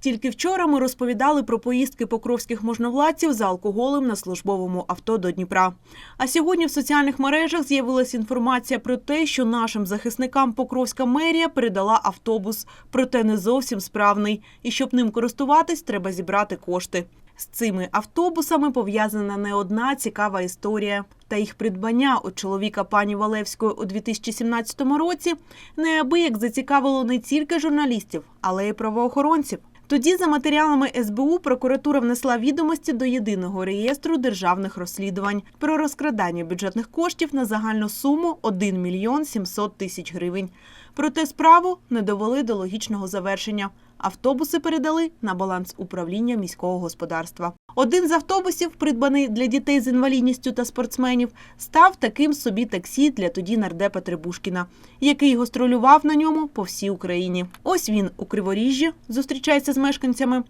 Тільки вчора ми розповідали про поїздки покровських можновладців за алкоголем на службовому авто до Дніпра. А сьогодні в соціальних мережах з'явилася інформація про те, що нашим захисникам Покровська мерія передала автобус, проте не зовсім справний. І щоб ним користуватись, треба зібрати кошти. З цими автобусами пов'язана не одна цікава історія. Та їх придбання у чоловіка пані Валевської у 2017 році неабияк зацікавило не тільки журналістів, але й правоохоронців. Тоді, за матеріалами СБУ, прокуратура внесла відомості до єдиного реєстру державних розслідувань про розкрадання бюджетних коштів на загальну суму 1 мільйон 700 тисяч гривень. Проте справу не довели до логічного завершення. Автобуси передали на баланс управління міського господарства. Один з автобусів, придбаний для дітей з інвалідністю та спортсменів, став таким собі таксі для тоді нардепа Требушкіна, який гастролював на ньому по всій Україні. Ось він у Криворіжжі зустрічається з мешканцями.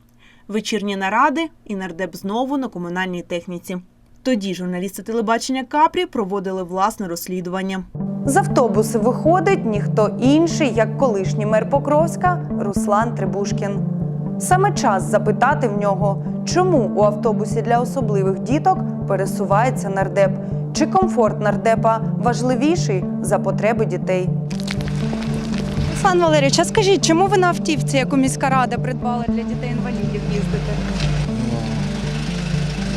Вечірні наради і нардеп знову на комунальній техніці. Тоді журналісти телебачення Капрі проводили власне розслідування. З автобуси виходить ніхто інший, як колишній мер Покровська Руслан Требушкін. Саме час запитати в нього, чому у автобусі для особливих діток пересувається нардеп, чи комфорт нардепа важливіший за потреби дітей. Руслан Валерійович, а скажіть, чому ви на автівці, яку міська рада придбала для дітей-інвалідів, їздите?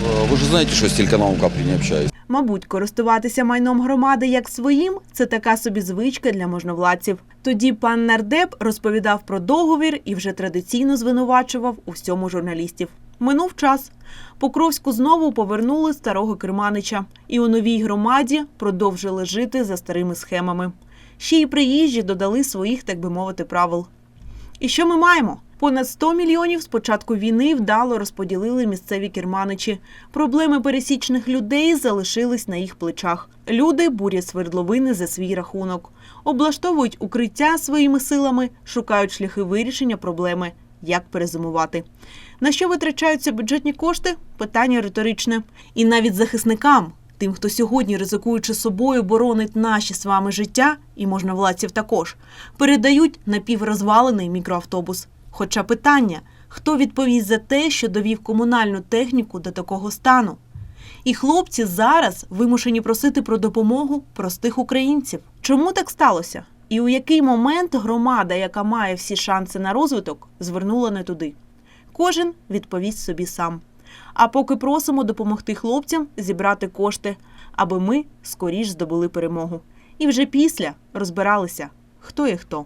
Э, Вы же знаете, что с телеканалом Капри не общаюсь. Мабуть, користуватися майном громади як своїм це така собі звичка для можновладців. Тоді пан нардеп розповідав про договір і вже традиційно звинувачував у всьому журналістів. Минув час. Покровську знову повернули старого керманича, і у новій громаді продовжили жити за старими схемами. Ще й приїжджі додали своїх, так би мовити, правил. І що ми маємо? Понад 100 мільйонів з початку війни вдало розподілили місцеві керманичі. Проблеми пересічних людей залишились на їх плечах. Люди бурять свердловини за свій рахунок, облаштовують укриття своїми силами, шукають шляхи вирішення проблеми, як перезимувати. На що витрачаються бюджетні кошти? Питання риторичне. І навіть захисникам, тим, хто сьогодні, ризикуючи собою, боронить наші з вами життя, і можновладців також, передають напіврозвалений мікроавтобус. Хоча питання, хто відповість за те, що довів комунальну техніку до такого стану? І хлопці зараз вимушені просити про допомогу простих українців. Чому так сталося? І у який момент громада, яка має всі шанси на розвиток, звернула не туди? Кожен відповість собі сам. А поки просимо допомогти хлопцям зібрати кошти, аби ми скоріш здобули перемогу. І вже після розбиралися, хто є хто.